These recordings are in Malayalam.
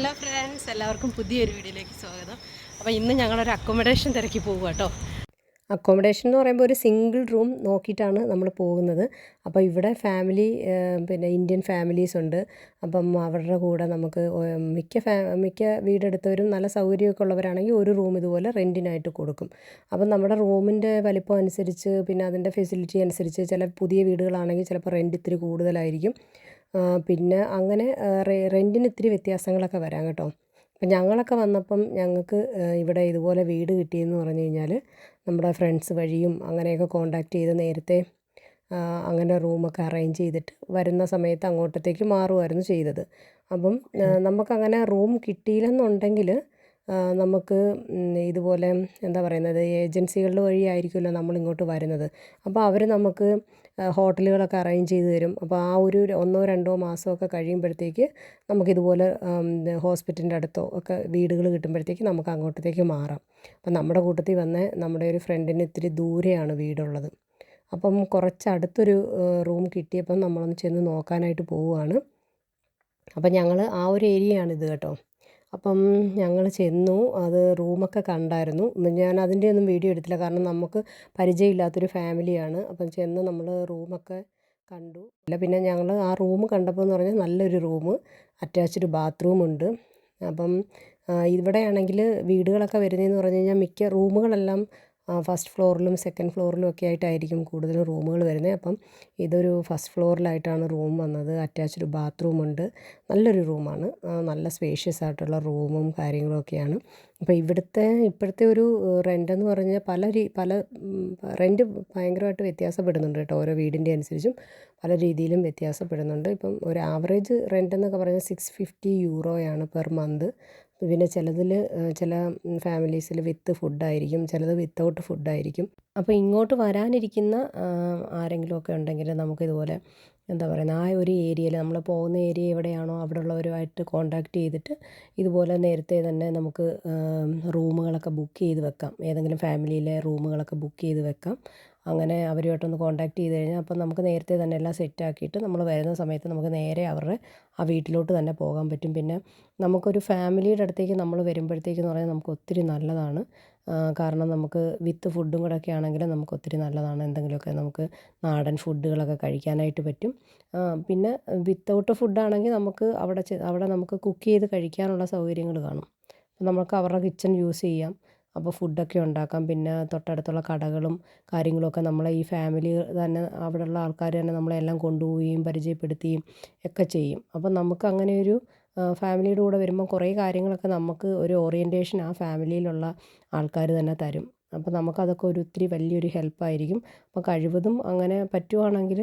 ഹലോ ഫ്രണ്ട്സ് എല്ലാവർക്കും പുതിയൊരു വീഡിയോയിലേക്ക് സ്വാഗതം. അപ്പോൾ ഇന്ന് ഞങ്ങളൊരു അക്കോമഡേഷൻ തിരക്കി പോകുക കേട്ടോ. അക്കോമഡേഷൻ എന്ന് പറയുമ്പോൾ ഒരു സിംഗിൾ റൂം നോക്കിയിട്ടാണ് നമ്മൾ പോകുന്നത്. അപ്പോൾ ഇവിടെ ഫാമിലി പിന്നെ ഇന്ത്യൻ ഫാമിലീസ് ഉണ്ട്. അപ്പം അവരുടെ കൂടെ നമുക്ക് മിക്ക ഫാ മിക്ക വീടെടുത്തവരും നല്ല സൗകര്യമൊക്കെ ഉള്ളവരാണെങ്കിൽ ഒരു റൂം ഇതുപോലെ റെന്റിനായിട്ട് കൊടുക്കും. അപ്പം നമ്മുടെ റൂമിന്റെ വലിപ്പം അനുസരിച്ച് പിന്നെ അതിന്റെ ഫെസിലിറ്റി അനുസരിച്ച് ചില പുതിയ വീടുകളാണെങ്കിൽ ചിലപ്പോൾ റെന്റ് ഇത്തിരി കൂടുതലായിരിക്കും. പിന്നെ അങ്ങനെ റെന്റിന് ഇത്തിരി വ്യത്യാസങ്ങളൊക്കെ വരാം കേട്ടോ. അപ്പം ഞങ്ങളൊക്കെ വന്നപ്പം ഞങ്ങൾക്ക് ഇവിടെ ഇതുപോലെ വീട് കിട്ടിയെന്ന് പറഞ്ഞു കഴിഞ്ഞാൽ നമ്മുടെ ഫ്രണ്ട്സ് വഴിയും അങ്ങനെയൊക്കെ കോണ്ടാക്ട് ചെയ്ത് നേരത്തെ അങ്ങനെ റൂമൊക്കെ അറേഞ്ച് ചെയ്തിട്ട് വരുന്ന സമയത്ത് അങ്ങോട്ടത്തേക്ക് മാറുമായിരുന്നു ചെയ്തത്. അപ്പം നമുക്കങ്ങനെ റൂം കിട്ടിയില്ലെന്നുണ്ടെങ്കിൽ നമുക്ക് ഇതുപോലെ എന്താ പറയുന്നത് ഏജൻസികളുടെ വഴിയായിരിക്കുമല്ലോ നമ്മളിങ്ങോട്ട് വരുന്നത്. അപ്പോൾ അവർ നമുക്ക് ഹോട്ടലുകളൊക്കെ അറേഞ്ച് ചെയ്ത് തരും. അപ്പോൾ ആ ഒരു ഒന്നോ രണ്ടോ മാസമൊക്കെ കഴിയുമ്പോഴത്തേക്ക് നമുക്കിതുപോലെ ഹോസ്പിറ്റലിന്റെ അടുത്തോ ഒക്കെ വീടുകൾ കിട്ടുമ്പോഴത്തേക്ക് നമുക്ക് അങ്ങോട്ടത്തേക്ക് മാറാം. അപ്പം നമ്മുടെ കൂട്ടത്തിൽ വന്ന നമ്മുടെ ഒരു ഫ്രണ്ടിന് ഇത്തിരി ദൂരെയാണ് വീടുള്ളത്. അപ്പം കുറച്ച് അടുത്തൊരു റൂം കിട്ടിയപ്പം നമ്മളൊന്ന് ചെന്ന് നോക്കാനായിട്ട് പോവുകയാണ്. അപ്പം ഞങ്ങൾ ആ ഒരു ഏരിയയാണിത് കേട്ടോ. അപ്പം ഞങ്ങൾ ചെന്നു അത് റൂമൊക്കെ കണ്ടായിരുന്നു. ഞാൻ അതിന്റെ ഒന്നും വീഡിയോ എടുത്തില്ല കാരണം നമുക്ക് പരിചയമില്ലാത്തൊരു ഫാമിലിയാണ്. അപ്പം ചെന്ന് നമ്മൾ റൂമൊക്കെ കണ്ടു. അല്ല പിന്നെ ഞങ്ങൾ ആ റൂം കണ്ടപ്പോൾ എന്ന് പറഞ്ഞാൽ നല്ലൊരു റൂം അറ്റാച്ച്ഡ് ബാത്റൂം ഉണ്ട്. അപ്പം ഇവിടെയാണെങ്കിൽ വീടുകളൊക്കെ വരുന്നതെന്ന് പറഞ്ഞു കഴിഞ്ഞാൽ മിക്ക റൂമുകളെല്ലാം ഫസ്റ്റ് ഫ്ലോറിലും സെക്കൻഡ് ഫ്ലോറിലും ഒക്കെ ആയിട്ടായിരിക്കും കൂടുതൽ റൂമുകൾ വരുന്നത്. അപ്പം ഇതൊരു ഫസ്റ്റ് ഫ്ലോറിലായിട്ടാണ് റൂം വന്നത്. അറ്റാച്ച്ഡ് ബാത്റൂം ഉണ്ട്. നല്ലൊരു റൂമാണ്. നല്ല സ്പേഷ്യസ് ആയിട്ടുള്ള റൂമും കാര്യങ്ങളൊക്കെയാണ് അപ്പോൾ ഇവിടുത്തെ ഇപ്പോഴത്തെ ഒരു റെന്റ് എന്ന് പറഞ്ഞാൽ പല രീ പല റെന്റ് ഭയങ്കരമായിട്ട് വ്യത്യാസപ്പെടുന്നുണ്ട് കേട്ടോ. ഓരോ വീടിന്റെ അനുസരിച്ചും പല രീതിയിലും വ്യത്യാസപ്പെടുന്നുണ്ട്. ഇപ്പം ഒരു ആവറേജ് റെന്റ് എന്നൊക്കെ പറഞ്ഞാൽ സിക്സ് ഫിഫ്റ്റി യൂറോയാണ് പെർ മന്ത് പിന്നെ ചിലതിൽ ചില ഫാമിലീസിൽ വിത്ത് ഫുഡായിരിക്കും ചിലത് വിത്തൗട്ട് ഫുഡായിരിക്കും. അപ്പോൾ ഇങ്ങോട്ട് വരാനിരിക്കുന്ന ആരെങ്കിലുമൊക്കെ ഉണ്ടെങ്കിൽ നമുക്കിതുപോലെ എന്താ പറയുന്നത് ആ ഒരു ഏരിയയിൽ നമ്മൾ പോകുന്ന ഏരിയ എവിടെയാണോ അവിടെ ഉള്ളവരുമായിട്ട് കോണ്ടാക്ട് ചെയ്തിട്ട് ഇതുപോലെ നേരത്തെ തന്നെ നമുക്ക് റൂമുകളൊക്കെ ബുക്ക് ചെയ്ത് വെക്കാം. ഏതെങ്കിലും ഫാമിലിയിലെ റൂമുകളൊക്കെ ബുക്ക് ചെയ്ത് വെക്കാം. അങ്ങനെ അവരുമായിട്ടൊന്ന് കോണ്ടാക്ട് ചെയ്ത് കഴിഞ്ഞാൽ അപ്പം നമുക്ക് നേരത്തെ തന്നെ എല്ലാം സെറ്റാക്കിയിട്ട് നമ്മൾ വരുന്ന സമയത്ത് നമുക്ക് നേരെ അവരുടെ ആ വീട്ടിലോട്ട് തന്നെ പോകാൻ പറ്റും. പിന്നെ നമുക്കൊരു ഫാമിലിയുടെ അടുത്തേക്ക് നമ്മൾ വരുമ്പോഴത്തേക്കെന്ന് പറഞ്ഞാൽ നമുക്ക് ഒത്തിരി നല്ലതാണ്. കാരണം നമുക്ക് വിത്ത് ഫുഡും കൂടെ ഒക്കെ ആണെങ്കിൽ നമുക്ക് ഒത്തിരി നല്ലതാണ്. എന്തെങ്കിലുമൊക്കെ നമുക്ക് നാടൻ ഫുഡുകളൊക്കെ കഴിക്കാനായിട്ട് പറ്റും. പിന്നെ വിത്തൗട്ട് ഫുഡാണെങ്കിൽ നമുക്ക് അവിടെ അവിടെ നമുക്ക് കുക്ക് ചെയ്ത് കഴിക്കാനുള്ള സൗകര്യങ്ങൾ കാണും. നമുക്ക് അവരുടെ കിച്ചൺ യൂസ് ചെയ്യാം. അപ്പോൾ ഫുഡൊക്കെ ഉണ്ടാക്കാം. പിന്നെ തൊട്ടടുത്തുള്ള കടകളും കാര്യങ്ങളൊക്കെ നമ്മളെ ഈ ഫാമിലി തന്നെ അവിടെയുള്ള ആൾക്കാർ തന്നെ നമ്മളെല്ലാം കൊണ്ടുപോവുകയും പരിചയപ്പെടുത്തുകയും ഒക്കെ ചെയ്യും. അപ്പോൾ നമുക്ക് അങ്ങനെ ഒരു ഫാമിലിയുടെ കൂടെ വരുമ്പോൾ കുറേ കാര്യങ്ങളൊക്കെ നമുക്ക് ഒരു ഓറിയന്റേഷൻ ആ ഫാമിലിയിലുള്ള ആൾക്കാർ തന്നെ തരും. അപ്പോൾ നമുക്കതൊക്കെ ഒരു ഒത്തിരി വലിയൊരു ഹെൽപ്പായിരിക്കും അപ്പോൾ കഴിവതും അങ്ങനെ പറ്റുവാണെങ്കിൽ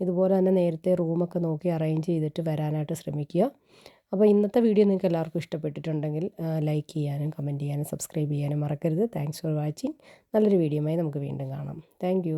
ഇതുപോലെ തന്നെ നേരത്തെ റൂമൊക്കെ നോക്കി അറേഞ്ച് ചെയ്തിട്ട് വരാനായിട്ട് ശ്രമിക്കുക. അപ്പോൾ ഇന്നത്തെ വീഡിയോ നിങ്ങൾക്ക് എല്ലാവർക്കും ഇഷ്ടപ്പെട്ടിട്ടുണ്ടെങ്കിൽ ലൈക്ക് ചെയ്യാനും കമന്റ് ചെയ്യാനും സബ്സ്ക്രൈബ് ചെയ്യാനും മറക്കരുത്. താങ്ക്സ് ഫോർ വാച്ചിങ് നല്ലൊരു വീഡിയോയുമായി നമുക്ക് വീണ്ടും കാണാം. താങ്ക്